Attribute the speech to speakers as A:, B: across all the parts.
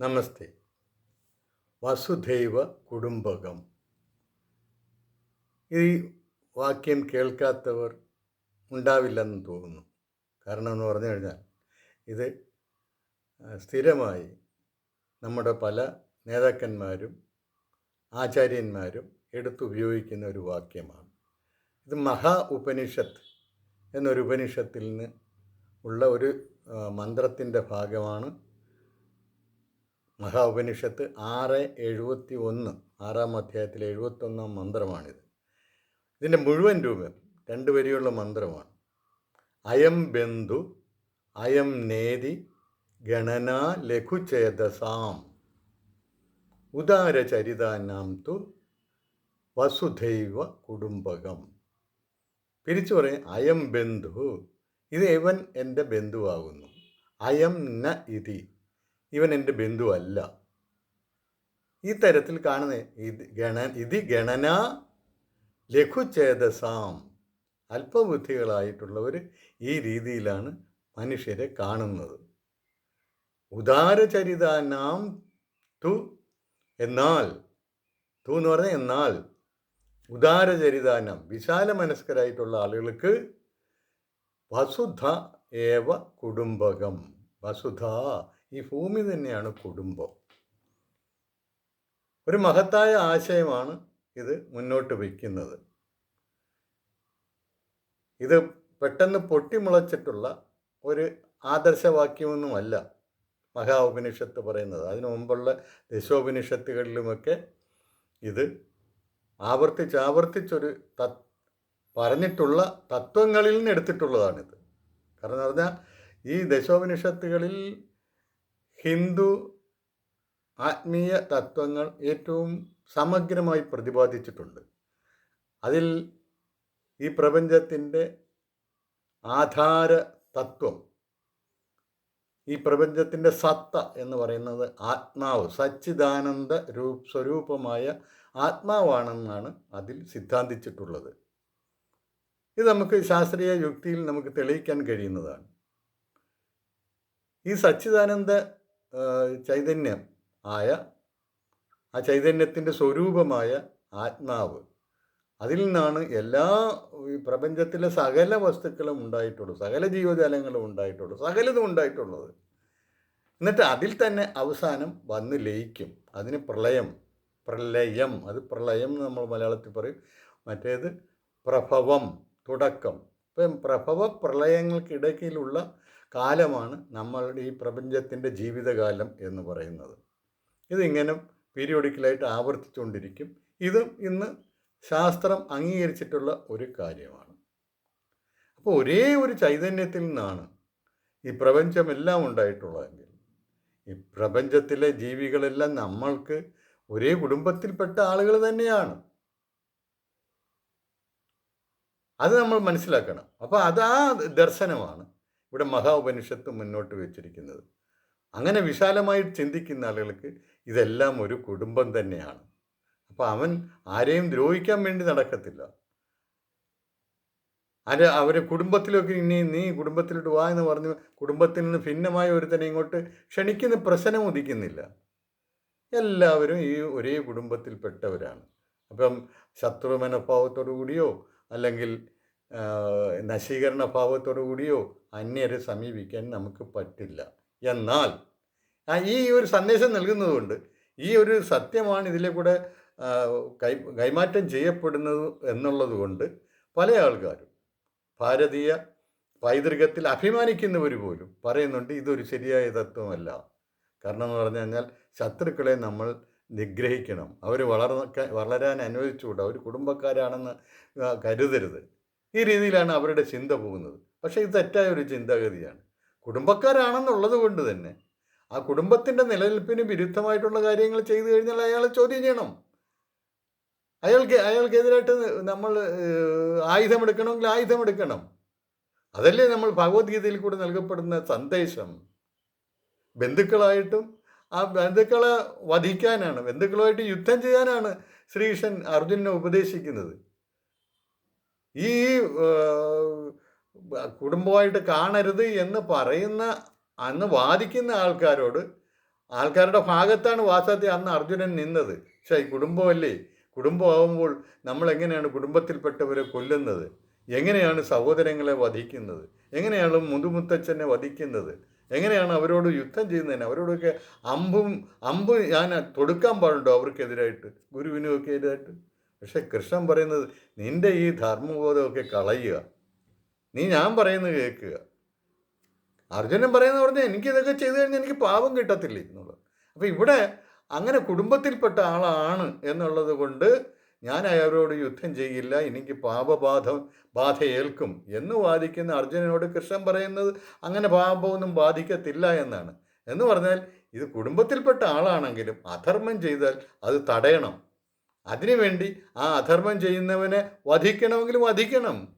A: നമസ്തേ. വസുധൈവ കുടുംബകം. ഈ വാക്യം കേൾക്കാത്തവർ ഉണ്ടാവില്ലെന്ന് തോന്നുന്നു. കാരണം എന്ന് പറഞ്ഞു കഴിഞ്ഞാൽ ഇത് സ്ഥിരമായി നമ്മുടെ പല നേതാക്കന്മാരും ആചാര്യന്മാരും എടുത്തുപയോഗിക്കുന്ന ഒരു വാക്യമാണ്. ഇത് മഹാ ഉപനിഷത്ത് എന്നൊരു ഉപനിഷത്തിൽ നിന്ന് ഉള്ള ഒരു മന്ത്രത്തിന്റെ ഭാഗമാണ് മഹാ ഉപനിഷത്ത് ആറ് എഴുപത്തി ഒന്ന് ആറാം അധ്യായത്തിലെ എഴുപത്തൊന്നാം മന്ത്രമാണിത്. ഇതിന്റെ മുഴുവൻ രൂപം രണ്ട് വരിയുള്ള മന്ത്രമാണ്. അയം ബന്ധു അയം നേതി ഗണന ലഘുചേതസാം ഉദാരചരിതാനാം തു വസുധൈവ കുടുംബകം. പിരിച്ചു പറയും അയം ബന്ധു ഇത് ഇവൻ എന്റെ ബന്ധുവാകുന്നു. അയം ന ഇതി. ഇവൻ എന്റെ ബന്ധുവല്ല ഈ തരത്തിൽ കാണുന്ന ഇത് ഗണ ഇതി ഗണന ലഘുചേതസാം അല്പബുദ്ധികളായിട്ടുള്ളവർ ഈ രീതിയിലാണ് മനുഷ്യരെ കാണുന്നത്. ഉദാരചരിതാനാം തു എന്നാൽ തു എന്ന് പറഞ്ഞാൽ എന്നാൽ ഉദാരചരിതാനം വിശാല മനസ്കരായിട്ടുള്ള ആളുകൾക്ക് വസുധ ഏവ കുടുംബകം. വസുധ ഈ ഭൂമി തന്നെയാണ് കുടുംബം. ഒരു മഹത്തായ ആശയമാണ് ഇത് മുന്നോട്ട് വയ്ക്കുന്നത്. ഇത് പെട്ടെന്ന് പൊട്ടിമുളച്ചിട്ടുള്ള ഒരു ആദർശവാക്യമൊന്നുമല്ല മഹാ ഉപനിഷത്ത് പറയുന്നത്. അതിനു മുമ്പുള്ള ദശോപനിഷത്തുകളിലുമൊക്കെ ഇത് ആവർത്തിച്ച് ആവർത്തിച്ചൊരു തത് പറഞ്ഞിട്ടുള്ള തത്വങ്ങളിൽ നിന്ന് എടുത്തിട്ടുള്ളതാണിത് കാരണം എന്ന് പറഞ്ഞാൽ ഈ ദശോപനിഷത്തുകളിൽ ഹിന്ദു ആത്മീയ തത്വങ്ങൾ ഏറ്റവും സമഗ്രമായി പ്രതിപാദിച്ചിട്ടുണ്ട്. അതിൽ ഈ പ്രപഞ്ചത്തിന്റെ ആധാര തത്വം ഈ പ്രപഞ്ചത്തിന്റെ സത്ത എന്ന് പറയുന്നത് ആത്മാവ് സച്ചിദാനന്ദ രൂപ സ്വരൂപമായ ആത്മാവാണെന്നാണ് അതിൽ സിദ്ധാന്തിച്ചിട്ടുള്ളത്. ഇത് നമുക്ക് ശാസ്ത്രീയ യുക്തിയിൽ നമുക്ക് തെളിയിക്കാൻ കഴിയുന്നതാണ്. ഈ സച്ചിദാനന്ദ ചൈതന്യം ആയ ആ ചൈതന്യത്തിന്റെ സ്വരൂപമായ ആത്മാവ്. അതിൽ നിന്നാണ് എല്ലാ ഈ പ്രപഞ്ചത്തിലെ സകല വസ്തുക്കളും ഉണ്ടായിട്ടുള്ളൂ സകല ജീവജാലങ്ങളും ഉണ്ടായിട്ടുള്ളൂ സകലതും ഉണ്ടായിട്ടുള്ളത്. എന്നിട്ട് അതിൽ തന്നെ അവസാനം വന്ന് ലയിക്കും. അതിന് പ്രളയം പ്രളയം അത് പ്രളയം നമ്മൾ മലയാളത്തിൽ പറയും. മറ്റേത് പ്രഭവം തുടക്കം. ഇപ്പം പ്രഭവ പ്രളയങ്ങൾക്കിടയ്ക്കിലുള്ള കാലമാണ് നമ്മളുടെ ഈ പ്രപഞ്ചത്തിന്റെ ജീവിതകാലം എന്ന് പറയുന്നത്. ഇതിങ്ങനെ പീരിയോഡിക്കലായിട്ട് ആവർത്തിച്ചുകൊണ്ടിരിക്കും. ഇത് ഇന്ന് ശാസ്ത്രം അംഗീകരിച്ചിട്ടുള്ള ഒരു കാര്യമാണ്. അപ്പോൾ ഒരേ ഒരു ചൈതന്യത്തിൽ നിന്നാണ് ഈ പ്രപഞ്ചമെല്ലാം ഉണ്ടായിട്ടുള്ളതെങ്കിൽ ഈ പ്രപഞ്ചത്തിലെ ജീവികളെല്ലാം നമ്മൾക്ക് ഒരേ കുടുംബത്തിൽപ്പെട്ട ആളുകൾ തന്നെയാണ്. അത് നമ്മൾ മനസ്സിലാക്കണം. അപ്പോൾ അത് ആ ദർശനമാണ്. ഇവിടെ മഹാ ഉപനിഷത്ത് മുന്നോട്ട് വെച്ചിരിക്കുന്നത്. അങ്ങനെ വിശാലമായി ചിന്തിക്കുന്ന ആളുകൾക്ക് ഇതെല്ലാം ഒരു കുടുംബം തന്നെയാണ്. അപ്പോൾ അവൻ ആരെയും ദ്രോഹിക്കാൻ വേണ്ടി നടക്കത്തില്ല. അത് അവരെ കുടുംബത്തിലൊക്കെ ഇനി നീ കുടുംബത്തിലോട്ട് വാ എന്ന് പറഞ്ഞു കുടുംബത്തിൽ നിന്ന് ഭിന്നമായ ഒരുത്തനെ ഇങ്ങോട്ട് ക്ഷണിക്കുന്ന പ്രശ്നം ഉദിക്കുന്നില്ല. എല്ലാവരും ഈ ഒരേ കുടുംബത്തിൽപ്പെട്ടവരാണ്. അപ്പം ശത്രു മനോഭാവത്തോടു കൂടിയോ അല്ലെങ്കിൽ നശീകരണ ഭാവത്തോടു കൂടിയോ അന്യരെ സമീപിക്കാൻ നമുക്ക് പറ്റില്ല. എന്നാൽ ഈ ഒരു സന്ദേശം നൽകുന്നതുകൊണ്ട് ഈ ഒരു സത്യമാണ് ഇതിലെ കൂടെ കൈ കൈമാറ്റം ചെയ്യപ്പെടുന്നത് എന്നുള്ളത് കൊണ്ട് പല ആൾക്കാരും ഭാരതീയ പൈതൃകത്തിൽ അഭിമാനിക്കുന്നവർ പോലും പറയുന്നുണ്ട് ഇതൊരു ശരിയായ തത്വമല്ല. കാരണം എന്ന് പറഞ്ഞു കഴിഞ്ഞാൽ ശത്രുക്കളെ നമ്മൾ നിഗ്രഹിക്കണം. അവർ വളർന്ന വളരാൻ അനുവദിച്ചുകൂടാ. അവർ കുടുംബക്കാരാണെന്ന് കരുതരുത്. ഈ രീതിയിലാണ് അവരുടെ ചിന്ത പോകുന്നത്. പക്ഷേ ഇത് തെറ്റായ ഒരു ചിന്താഗതിയാണ്. കുടുംബക്കാരാണെന്നുള്ളത് കൊണ്ട് തന്നെ ആ കുടുംബത്തിന്റെ നിലനിൽപ്പിന് വിരുദ്ധമായിട്ടുള്ള കാര്യങ്ങൾ ചെയ്തു കഴിഞ്ഞാൽ അയാളെ ചോദ്യം ചെയ്യണം. അയാൾക്ക് അയാൾക്കെതിരായിട്ട് നമ്മൾ ആയുധമെടുക്കണമെങ്കിൽ ആയുധമെടുക്കണം. അതല്ലേ നമ്മൾ ഭഗവത്ഗീതയിൽ കൂടെ നൽകപ്പെടുന്ന സന്ദേശം. ബന്ധുക്കളായിട്ടും ആ ബന്ധുക്കളെ വധിക്കാനാണ് ബന്ധുക്കളുമായിട്ട് യുദ്ധം ചെയ്യാനാണ് ശ്രീകൃഷ്ണൻ അർജുനനെ ഉപദേശിക്കുന്നത്. ഈ കുടുംബമായിട്ട് കാണരുത് എന്ന് പറയുന്ന അന്ന് വാദിക്കുന്ന ആൾക്കാരോട് ആൾക്കാരുടെ ഭാഗത്താണ് വാസ്തവത്തിൽ അന്ന് അർജുനൻ നിന്നത്. പക്ഷേ ഈ കുടുംബമല്ലേ? കുടുംബമാകുമ്പോൾ നമ്മൾ എങ്ങനെയാണ് കുടുംബത്തിൽപ്പെട്ടവരെ കൊല്ലുന്നത്? എങ്ങനെയാണ് സഹോദരങ്ങളെ വധിക്കുന്നത്? എങ്ങനെയാണ് മുതുമുത്തച്ഛനെ വധിക്കുന്നത്? എങ്ങനെയാണ് അവരോട് യുദ്ധം ചെയ്യുന്നതിന്? അവരോടൊക്കെ അമ്പും അമ്പ് ഞാൻ തൊടുക്കാൻ പാടുണ്ടോ അവർക്കെതിരായിട്ട്? ഗുരുവിനുമൊക്കെ എതിരായിട്ട്? പക്ഷെ കൃഷ്ണൻ പറയുന്നത് നിന്റെ ഈ ധർമ്മബോധമൊക്കെ കളയുക. നീ ഞാൻ പറയുന്നത് കേൾക്കുക. അർജുനൻ പറയുന്നത് പറഞ്ഞാൽ എനിക്കിതൊക്കെ ചെയ്തു കഴിഞ്ഞാൽ എനിക്ക് പാപം കിട്ടത്തില്ല എന്നുള്ളത്. അപ്പോൾ ഇവിടെ അങ്ങനെ കുടുംബത്തിൽപ്പെട്ട ആളാണ് എന്നുള്ളത് കൊണ്ട് ഞാൻ അയാളോട് യുദ്ധം ചെയ്യില്ല എനിക്ക് പാപബാധ ബാധ ഏൽക്കും എന്ന് വാദിക്കുന്ന അർജുനനോട് കൃഷ്ണൻ പറയുന്നത് അങ്ങനെ പാപമൊന്നും ബാധിക്കത്തില്ല എന്നാണ്. എന്ന് പറഞ്ഞാൽ ഇത് കുടുംബത്തിൽപ്പെട്ട ആളാണെങ്കിലും അധർമ്മം ചെയ്താൽ അത് തടയണം. അതിനുവേണ്ടി ആ അധർമ്മം ചെയ്യുന്നവനെ വധിക്കണമെങ്കിൽ വധിക്കണം.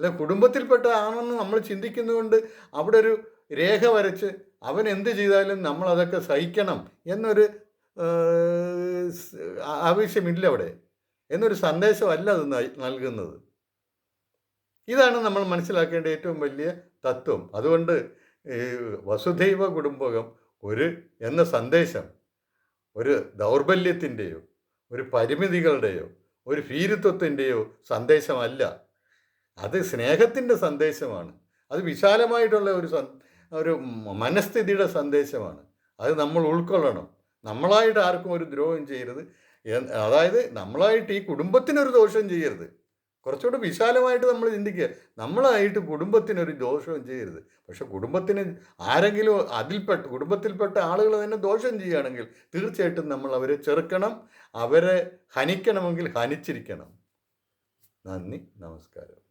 A: അല്ല കുടുംബത്തിൽപ്പെട്ട ആണെന്ന് നമ്മൾ ചിന്തിക്കുന്നതുകൊണ്ട് അവിടെ ഒരു രേഖ വരച്ച് അവൻ എന്ത് ചെയ്താലും നമ്മൾ അതൊക്കെ സഹിക്കണം എന്നൊരു ആവശ്യമില്ല അവിടെ. എന്നൊരു സന്ദേശമല്ല അത് നൽ- നൽകുന്നത്. ഇതാണ് നമ്മൾ മനസ്സിലാക്കേണ്ട ഏറ്റവും വലിയ തത്വം. അതുകൊണ്ട് വസുദൈവ കുടുംബകം ഒരു എന്ന സന്ദേശം ഒരു ദൗർബല്യത്തിന്റെയോ ഒരു പരിമിതികളുടെയോ ഒരു ഭീരുത്വത്തിന്റെയോ സന്ദേശമല്ല. അത് സ്നേഹത്തിന്റെ സന്ദേശമാണ്. അത് വിശാലമായിട്ടുള്ള ഒരു ഒരു മനസ്ഥിതിയുടെ സന്ദേശമാണ്. അത് നമ്മൾ ഉൾക്കൊള്ളണം. നമ്മളായിട്ട് ആർക്കും ഒരു ദ്രോഹം ചെയ്യരുത്. അതായത് നമ്മളായിട്ട് ഈ കുടുംബത്തിനൊരു ദോഷം ചെയ്യരുത്. കുറച്ചുകൂടെ വിശാലമായിട്ട് നമ്മൾ ചിന്തിക്കുക. നമ്മളായിട്ട് കുടുംബത്തിനൊരു ദോഷവും ചെയ്യരുത്. പക്ഷെ കുടുംബത്തിന് ആരെങ്കിലും അതിൽപ്പെട്ട കുടുംബത്തിൽപ്പെട്ട ആളുകൾ തന്നെ ദോഷം ചെയ്യുകയാണെങ്കിൽ തീർച്ചയായിട്ടും നമ്മൾ അവരെ ചെറുക്കണം അവരെ ഹനിക്കണമെങ്കിൽ ഹനിച്ചിരിക്കണം. നന്ദി നമസ്കാരം.